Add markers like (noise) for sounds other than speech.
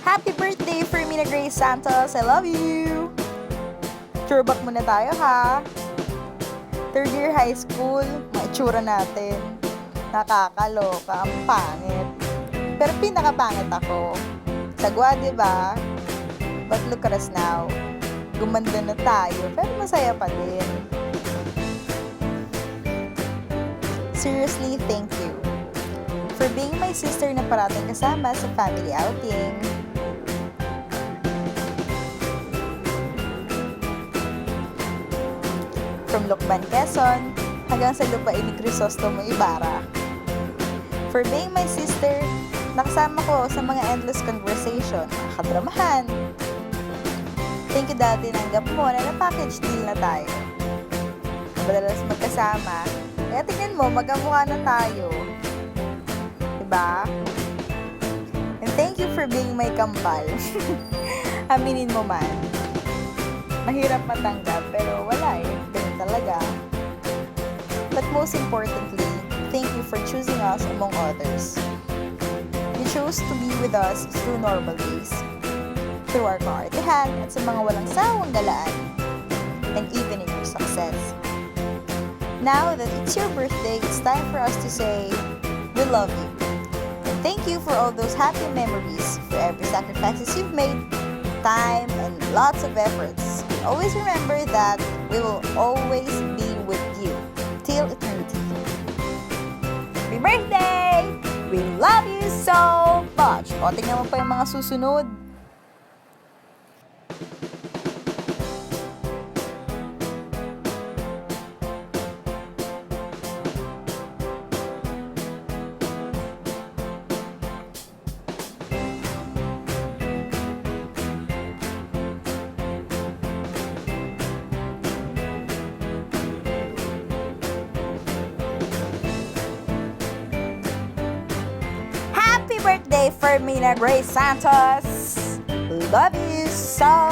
Happy birthday, Fermina Grace Santos! I love you! Throwback muna tayo ha. Third year high school, maitsura natin. Nakakaloka, ang pangit. Pero pinakapangit ako. Sagwa, di ba? But look at us now. Gumanda na tayo, pero masaya pa din. Seriously, thank you. For being my sister na parating kasama sa family outing. From Lukban, Quezon, hanggang sa lupain ni Crisostomo Ibarra. For being my sister, nakasama ko sa mga endless conversation, mga kadramahan. Thank you dati nanggap mo na na-package deal na tayo. Madalas magkasama, kaya tingnan mo, magkamukha na tayo. Diba? And thank you for being my kambal. (laughs) Aminin mo man. Mahirap matanggap, pero wala eh. But most importantly, thank you for choosing us among others. You chose to be with us through normal days, through our kaartehan at sa mga walang sawang galaan, and even in your success. Now that it's your birthday, it's time for us to say, we love you. And thank you for all those happy memories, for every sacrifices you've made, time, and lots of efforts. Always remember that we will always We love you so much! O, tingnan mo pa yung mga susunod. Birthday, Fermina Grace Santos! Love you so!